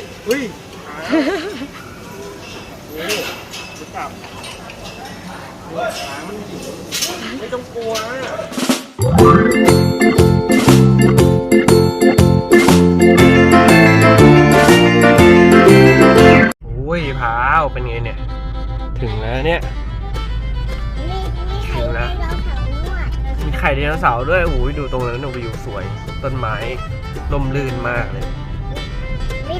ยเฮ้ยหางโอ้จะจับหางมันหยิบไม่ต้องกลัวนะโอ้ยพาวเป็นไงเนี่ย ถึงแล้วเนี่ยมีมีไข่ไดโนเสาร์ด้วยมีไข่ไดโนเสาร์ด้วยโอ้ยดูตรงนั้นวิวสวย ต้นไม้ลมลื่นมากเลย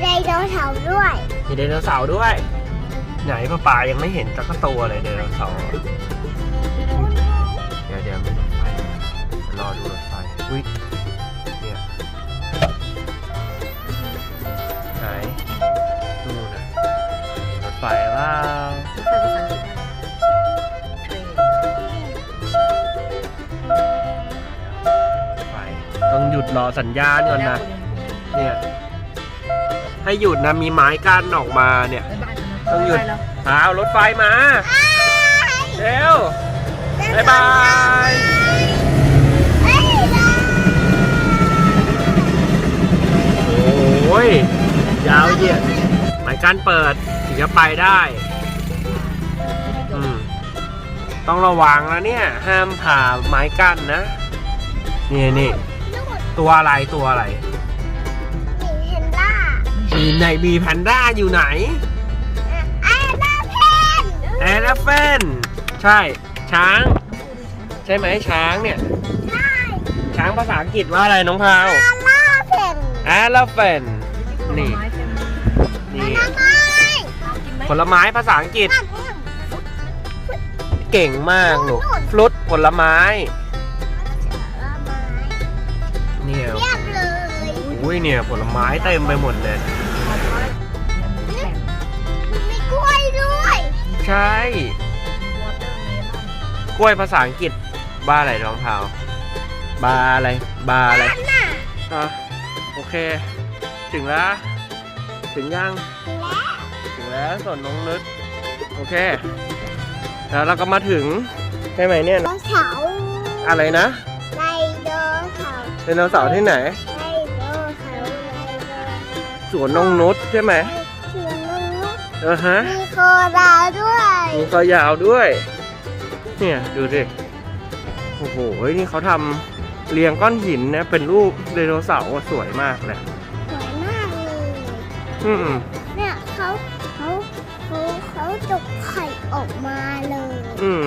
ไดโนเสาร์ด้วย มีไดโนเสาร์ด้วย ไหนป้าปายังไม่เห็นสักตัวเลยไดโนเสาร์เดี๋ยวเดี๋ยวมีรถไฟเดี๋ยวรอดูรถไฟอุ้ยเนี่ยไหนดูหนะรถไฟว่าภาษาอังกฤษเทรนรถไฟต้องหยุดรอสัญญาณก่อนนะเนี่ย ให้หยุดนะมีไม้กั้นออกมาเนี่ย ต้องหยุดเอารถไฟมาเร็วบายบายเอ้ยไดโอ้ยยาวเหยียดหมายการเปิดถึงจะไปได้อืมต้องระวังนะเนี่ย ห้ามผ่าไม้กั้นนะ นี่นี่นู่นตัวอะไรตัวอะไรมีเฮนด้า มีในมีแพนด้าอยู่ไหนไอ้ดาเพนแอลเฟนใช่ ช้าง ใช่ไหมช้างเนี่ย ใช่ช้างภาษาอังกฤษว่าอะไรน้องพาวอาลาเพนแอลเฟนนี่นี่ทำไมผลไม้ภาษาอังกฤษนั่นเก่งมากหนูฟลุตผลไม้เนี่ยเรียบเลย อุ้ยเนี่ยผลไม้เต็มไปหมดเลย ใช่ กล้วยภาษาอังกฤษบ้าอะไรน้องพาวบาอะไร บาอะไรนั่นน่ะอะโอเค ถึงแล้ว ถึงยังและถึงแล้วส่วนน้องนึกโอเค แล้วเราก็มาถึง ใช่ไหมเนี่ย ไดโนเสาร์อะไรนะไดโนเสาร์ไดโนเสาร์ที่ไหน ไดโนเสาร์ไดโนสวนนงนุชใช่ไหมเสียงนกนกเออฮะมีโคดาด้วยมีคอยาวด้วย เนี่ยดูดิโอ้โหนี่เขาทำเรียงก้อนหินนะเป็นรูปไดโนเสาร์อะสวยมากเลยสวยมากเลย อืมเนี่ยเขาเขาเขาเขาจกไข่ออกมาเลยอืม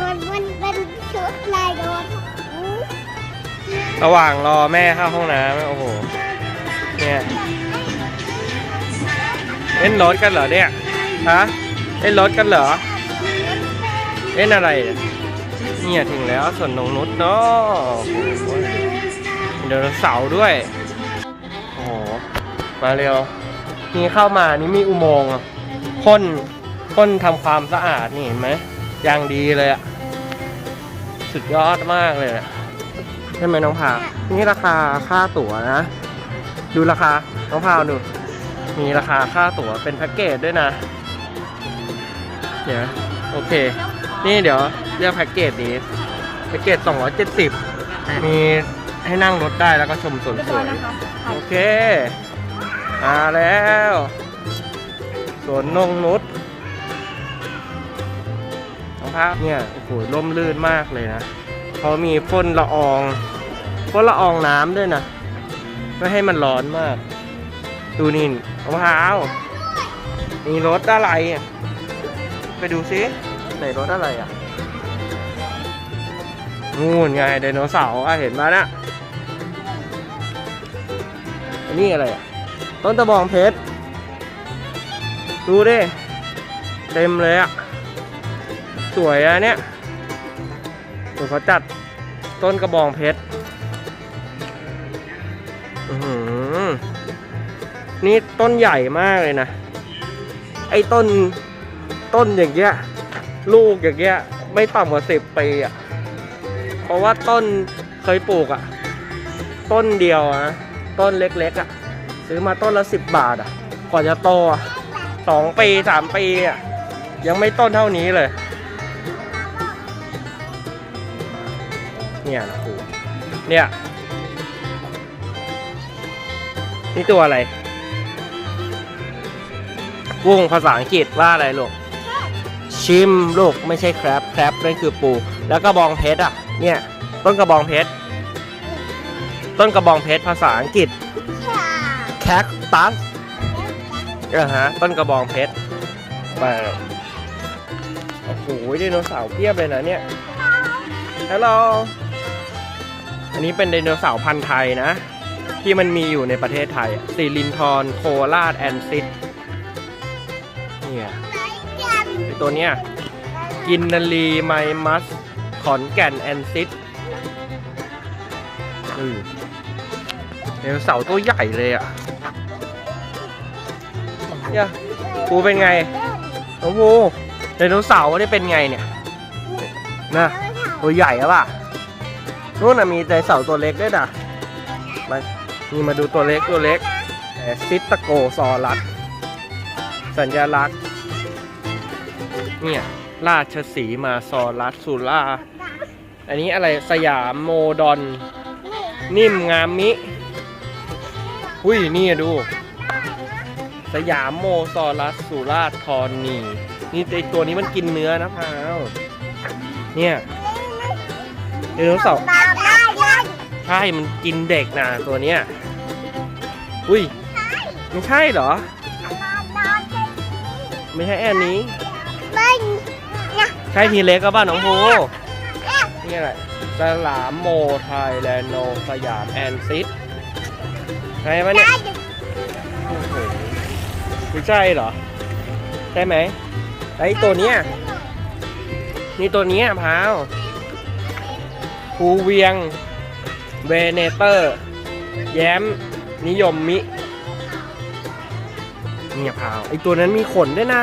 มันมันเป็นชุดลายโดนระหว่างรอแม่เข้าห้องน้ำโอ้โห เนี่ยเล่นรถกันเหรอเนี่ยฮะเล่นรถกันเหรอเล่นอะไรเนี่ยถึงแล้วส่วนนงนุชเนาะเดี๋ยวเสาด้วยโอ้โหมาเร็วนี่เข้ามานี่มีอุโมงค์พ่นพ่นทำความสะอาดนี่เห็นไหมอย่างดีเลยอะสุดยอดมากเลยใช่ไหมน้องพานี่ราคาค่าตั๋วนะ ดูราคาน้องพาวดูมีราคาค่าตั๋วเป็นแพ็กเกจด้วยนะ เดี๋ยวโอเค นี่เดี๋ยวเลือกแพ็กเกจนี้แพ็กเกจ270 มีให้นั่งรถได้แล้วก็ชมสวนสวยโอเค มาแล้วสวนนงนุชน้องภาพเนี่ยโอ้โหร่มรื่นมากเลยนะเขามีพ่นละอองพ่นละอองน้ำด้วยนะ ไม่ให้มันร้อนมาก ดูนี่มะพร้าว มีรถอะไรอะ ไปดูซิไหนรถอะไรอะนู่นไงไดโนเสาร์อะเห็นมานะอันนี้อะไรอะ ต้นตะบองเพชร ดูดิ เต็มเลยอะ สวยอะเนี่ยเดี๋ยวเขาจัดต้นกระบองเพชร นี่ต้นใหญ่มากเลยนะ ไอ้ต้นต้นอย่างเงี้ย ลูกอย่างเงี้ย ไม่ต่ำกว่าสิบปีอะ เพราะว่าต้นเคยปลูกอะ ต้นเดียวอะนะต้นเล็กๆอะ ซื้อมาต้นละสิบบาทอะกว่าจะโตสองปีสามปีอะ ยังไม่ต้นเท่านี้เลย เนี่ยนะครูเนี่ย นี่ตัวอะไร กุ้งภาษาอังกฤษว่าอะไรลูก ชิมลูกไม่ใช่แครับครบนั่นคือปู แล้วกระบองเพชรอะ เนี่ยต้นกระบองเพชร ต้นกระบองเพชรภาษาอังกฤษ แคคตัสเออฮะ ต้นกระบองเพชรมาโอ้โหไดโนเสาร์เพียบเลยนะเนี่ย ฮัลโหล อันนี้เป็นไดโนเสาร์พันธุ์ไทยนะ ที่มันมีอยู่ในประเทศไทยสิรินทรโคราชแอนซิด ตัวเนี้ยกินนารีไมมัส ขอนแก่น แอนซิดอือไดโนเสาตัวใหญ่เลยอะเนี่ยปูเป็นไงน้องปูไดโนเสาร์นี่เป็นไงเนี่ยนะตัวใหญ่อะป่ะนู่นน่ะมีไดโนเสาร์ตัวเล็กด้วยนะมานี่มาดูตัวเล็กตัวเล็กแอซิตโกซอรัสสัญลักษณ์ เนี่ย ราชสีมาซอรัสสุราอันนี้อะไรสยามโมดอน นิ่มงามมิ อุ้ยนี่ดู สยามโมซอรัสสุราษฎร์ธรณีนี่ไอตัวนี้มันกินเนื้อนะพาวเนี่ยไดโนเสาร์ตามได้ได้ใช่มันกินเด็กนะตัวเนี้ยอุ้ยไม่ใช่เหรอ ไม่ใช่อันนี้ไม่ใช่ทีเล็กก็บ้านน้องภูนี่อะไรสลามโมไทยแลนโนสยามแอนซิสใช่ปะเนี่ยโอ้โหไม่ใช่เหรอใช่ไหมไอตัวเนี้ยนี่ตัวเนี้ยพาวภูเวียงเวเนเตอร์ แย้มนิยมมิเนี่ยพาวไอตัวนั้นมีขนด้วยนะ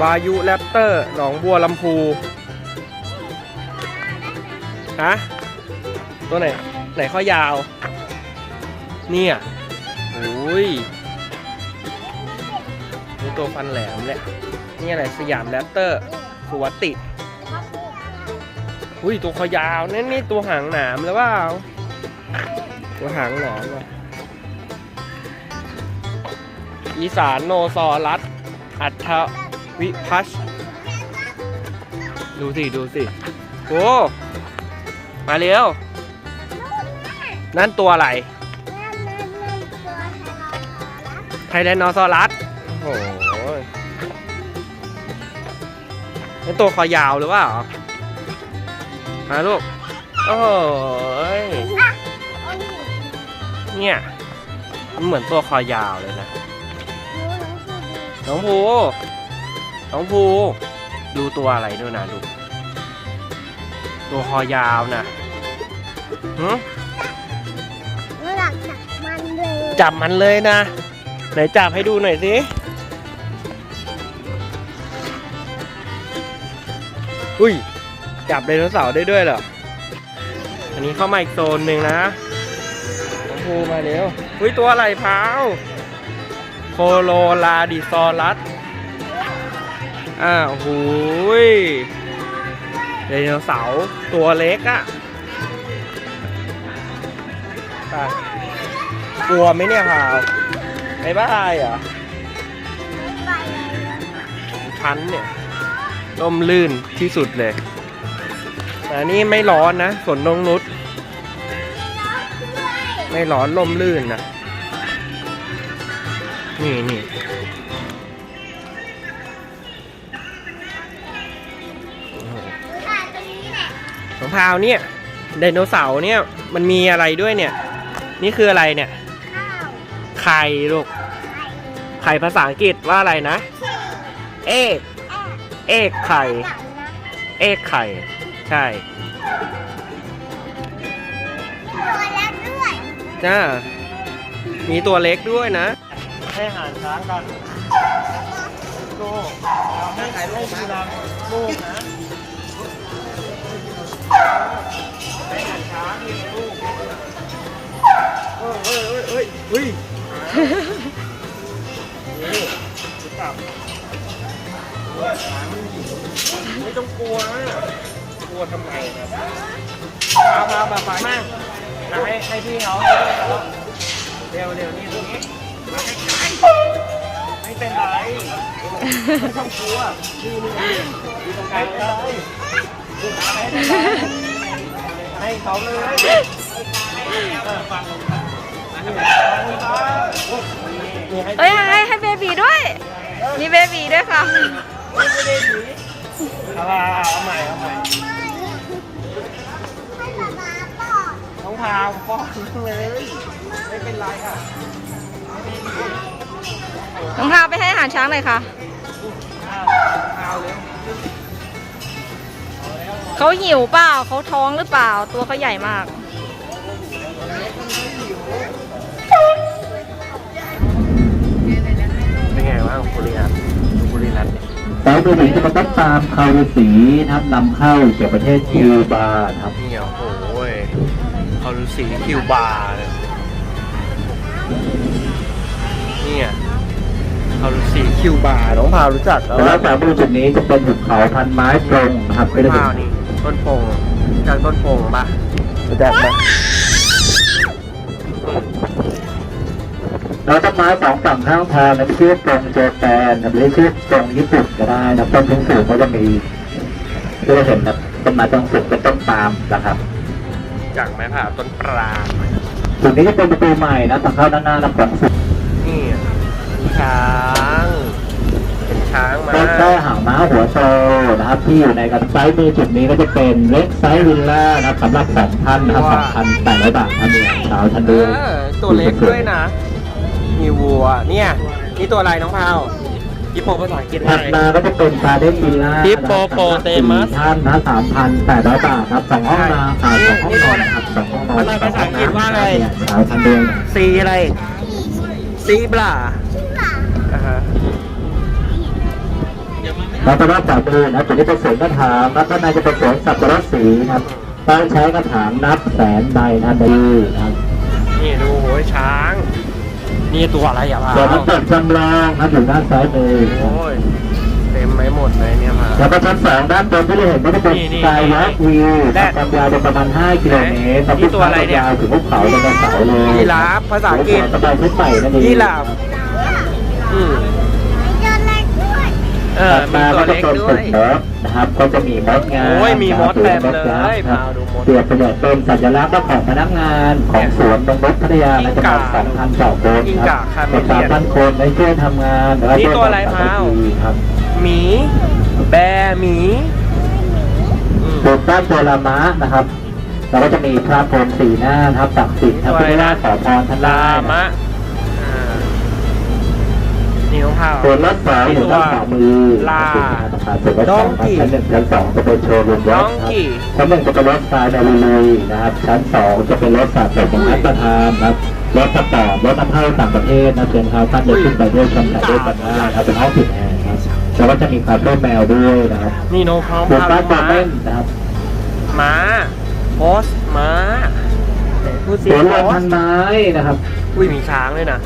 วายุแรปเตอร์ หนองบัวลำพูฮะตัวไหน ไหนข้อยาว เนี่ยโอ้ยนี่ตัวฟันแหลมเลยนี่อะไรสยามแรปเตอร์สุวัติอุ้ยตัวคอยาวนั่นนี่ตัวหางหนามแล้วว่าตัวหางหนามอีสานโนซอรัสอัฐ วิพัชดูสิ ดูสิ โอ้ มาเร็ว นั่นตัวอะไร ไทแรนนอซอรัส โอ้โหนั่นตัวคอยาวหรือเปล่ามาลูก โอ้ย เนี่ย มันเหมือนตัวคอยาวเลยนะ น้องภู น้องภูดูตัวอะไรด้วยนะดู ตัวคอยาวนะหึหลักจากมันเลยจับมันเลยนะ ไหนจับให้ดูหน่อยสิอุ้ย จับไดโนเสาร์ได้ด้วยเหรอ อันนี้เข้ามาอีกโซนหนึ่งนะน้องภูมาเร็วอุ้ยตัวอะไรพาวโคโลลาดิซอรัส อ้าหูยไดโนเสาร์ตัวเล็กอะไปกลัวไหมเนี่ยพาวไอ้บ้าอายเหรอชั้นเนี่ยร่มลื่นที่สุดเลยแต่อันนี่ไม่ร้อนนะสวนนงนุษไม่ร้อนร่มลื่นนะนี่นี่ ของพาวเนี่ยไดโนเสาร์เนี่ยมันมีอะไรด้วยเนี่ย นี่คืออะไรเนี่ย ไข่ลูก ไข่ภาษาอังกฤษว่าอะไรนะ เอกเอกไข่ เอกไข่ ใช่ตัวเล็กด้วยจ้ามีตัวเล็กด้วยนะ ให้อาหารช้างกันลูกเอาให้ถ่ายรูปดูดำลูกนะ เอ้ยเอ้ยเอ้ยเอ้ยเฮ้ยนี่ดูกลับช้างไม่ต้องกลัวนะกลัวทำไมครับพาพามาไปมาให้ให้พี่เขาให้พี่เขาเร็วเร็วนี่ตรงนี้มาใกล้ เป็นไรไม่ต้องกลัวนี่นี่อยู่ตรงกลางเลยให้เขาเลยเออฟังนี่ให้เอ้ยให้ให้เบบีด้วย มีเบบีด้วยค่ะเอามาเอาใหม่เอาใหม่ให้ป๊าป๊าปอดน้องพาวป้อนเลย ไม่เป็นไรค่ะ น้องพาวไปให้อาหารช้างหน่อยค่ะพาวเร็วเขาหิวเปล่าเขาท้องหรือเปล่า ตัวเขาใหญ่มาก เป็นไงบ้างบุรีรัมย์บุรีรัมย์เนี่ยสายบุหรี่จะมาต้นตามคารุสีนะครับนำเข้าจากประเทศคิวบานะครับนี่โอ้โหยเขาดูสีคิวบาร์เลยเนี่ยเขาดูสีคิวบาร์น้องพาวรู้จักแล้วแล้วสายบุหรี่จุดนี้จะเป็นหุบเขาพันไม้ตรงนะครับไม่ไม่ได้พาวนี่ต้นโป่งจากต้นโป่งปะรู้จักไหมแล้วต้นไม้สองฝั่งข้างทางนะชื่อตรงเจแปนนะหรือชื่อตรงญี่ปุ่นก็ได้นะต้นสูงสูงก็จะมีที่เราเห็นนะต้นไม้ตรงสูงเป็นต้นปาล์มนะครับ จากไม้ผ่าต้นปรางจุดนี้จะเป็นประตูใหม่นะทางเข้าด้านหน้านะของสุด นี่ช้าง เป็นช้างมาต้นแค่หางม้าหัวโตนะครับที่อยู่ในกันไซส์มือจุดนี้ก็จะเป็นเล็กไซส์วิลล่านะครับสำหรับสองพันนะครับสองพันแปดร้อยบาทท่านเดียวสาวท่านเอเดียวอตัวเล็กด้วยนะ มีวัวเนี่ยนี่ตัวอะไรน้องพาวยิปโปภาษาอังกฤษถัดอะไรมาก็จะเป็นคาเดนวิลล่า Hippopotamus ท่านนะสามพันแปดร้อยบาทครับสองห้องนาขายสองห้องนอนครับสองห้องนอนภาษาอังกฤษว่าอะไรสาวท่านเดียวซีอะไร ซีบลาชื่อหลาอ่าฮะแล้วก็รอบสามมือนะจุดนี้เป็นสวนกระถางแล้วก็ในจะเป็นสวนสับปะรดสีนะครับต้องใช้กระถางนับแสนใบนะดีนะครับนี่ดูโหยช้าง นี่ตัวอะไรอะพาส่วนวน้ำตกจำลองนะอยู่ด้านซ้ายมือนะโอ้ย เต็มไปหมดเลยเนี่ยพาแล้วก็ชั้นสองด้านบนที่เราเห็นก็จะเป็นนี่นี่สกายวอล์กวิวแรกความยาวจะประมาณ 5 กิโลเมตรนี่ตัวอะไรเนี่ยยาวถึงภูเขาเป็นเสาเลยยีราฟภาษาอังกฤษสบายขึ้นไปนั่นเองยีราฟอืมเดินเล็กด้วยเออมีมาตัวก็จะเล็กเป็นด้วสุยดเลิฟนะครับ ก็จะมีมดงานโอ้ยมีมดเต็มเลยครับพาดูมดเปรียบเสมือนเป็นสัญลักษณ์ของพนักงานของสวนตรงรถพัทยาในจำนวนสองพันต่อคนกิ้งคก่ารับคาเมเป็นเลีสามยนพันคนในช่วยทำงานและนี่ช่ยตัวอะไรทำพาว ครับ หมี แบร์หมีอืมตัวต้านตัวละมะนะครับ เราก็จะมีพระพรหมสีหน้านะครับศักดิ์สิทธิ์ทำให้ได้ขอพรท่านลาได้นะมะอ่านี่น้องพาวส่วนรถไฟอยู่ด้านขวามือลานะครับส่วนรถดสอองงกี้ชั้นหนึ่งชั้นสองจะเป็นโชว์รูมรน้ถองครับกี่ ชั้นหนึ่งจะเป็นรถไฟในลุยๆนะครับ ชั้นสองจะเป็นรถสะสมของนักประธานนะครับรถสปอร์ตรถนำเข้าต่างประเทศนะเชิญครับท่านเดินขึ้นไปด้วยชมกันด้วยกันได้นะครับเป็นห้องผิดแอร์ครับ แล้วก็จะมีคาเฟ่แมวด้วยนะครับนี่น้องพาวส่วนพาบ้านดูปาม้าเม่นนะครับม้าโพสม้าไหนพูดสิสวนโพลานสพันไม้นะครับอุ้ยมีช้างด้วยนะ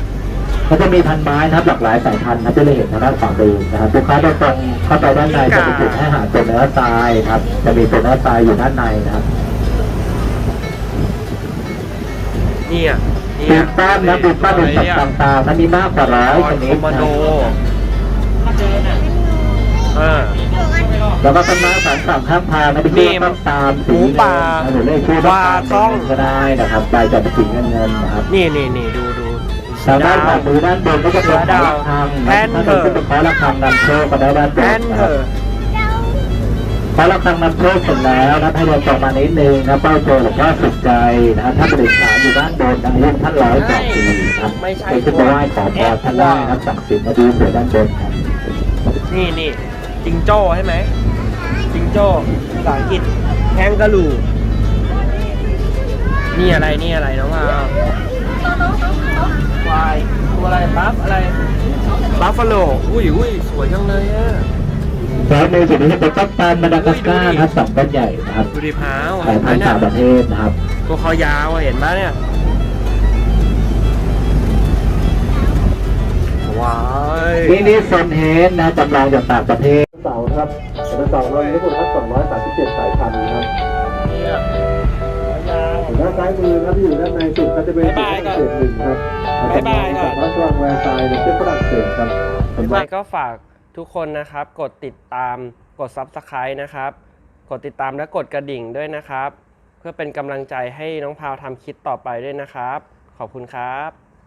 ก็จะมีพันไม้นะครับหลากหลายสายพันธุ์นะที่เราเห็นทางด้านฝั่งดูนะครับลูกค้าโดยตรงเข้าไปด้านในจะมีจุดให้อาหารตัวเนื้อทรายครับ จะมีตัวเนื้อทรายอยู่ด้านในนะครับเนี่ยเนี่ปียกป้านนะปีกป้านเป็นสัตว์ต่างๆนั้นมีมากกว่าร้อยชนิดคอมมานนะ แล้วก็ต้นไม้สามฝั่งข้างทางนะเป็นนี่ที่ต้นตาลหมูป่าหรือเลขชื่อว่าต้องก็ได้นะครับใบจะเป็นสีเงินเงินๆนะครับนี่นี่นี่ดูดูทางด้านฝั่งมือด้านบนก็จะเป็นดาวระฆังแพนถ้าเถเป็นอะเป็นคอระฆังนำโชคก็ได้ด้านบแอนนนะเถครับอะพอเราคำนำโชคเสร็จแล้วนะให้เราต่อมานิดนึงนะเป้าโจหลวงพ่อสุดใจนะถ้าประดิษฐานอยู่ด้านบนนะเรียกท่านร้อยสองปีนะครับไม่ใช่ไปขึ้นไปไหว้ขอพรท่านได้นะศักดิ์สิทธิ์มาดูเสือด้านบนครับนี่นี่จิงโจ้ใช่ไหม จิงโจ้ภาษาอังกฤษแฮงกาลูนี่อะไรนี่อะไรน้องพาวควายตัวอะไรบัฟอะไรบัฟฟาโลอุ้ยอุ้ยสวยจังเลยอะแล้วในจุดนี้จะเป็นต้นตาลมาดากัสการ์นะครับสองต้นใหญ่นะครับดูดิพาวสายพันธุ์เนี่ต่ายงประเทศนะครับตัวคอยาวอะเห็นปะเนี่ยว้ายนี่นี่โซนเฮนนะจำลองจากต่างประเทศเสาครับ เป็นเสาโดยญี่ปุ่นครับ237 สายพันธุ์ครับเนี่ยคอยาวด้านซ้ายมือครับที่อยู่ด้านในสุดก็จะเป็นบ๊ายบายก่อนเศษหนึ่งครับบ๊ายบายก่อนวัดวังแวร์ซายน์ในประเทศฝรั่งเศสครับยังไงก็ฝากทุกคนนะครับ กดติดตามกด Subscribe นะครับ กดติดตามและกดกระดิ่งด้วยนะครับ เพื่อเป็นกำลังใจให้น้องพาวทำคลิปต่อไปด้วยนะครับ ขอบคุณครับ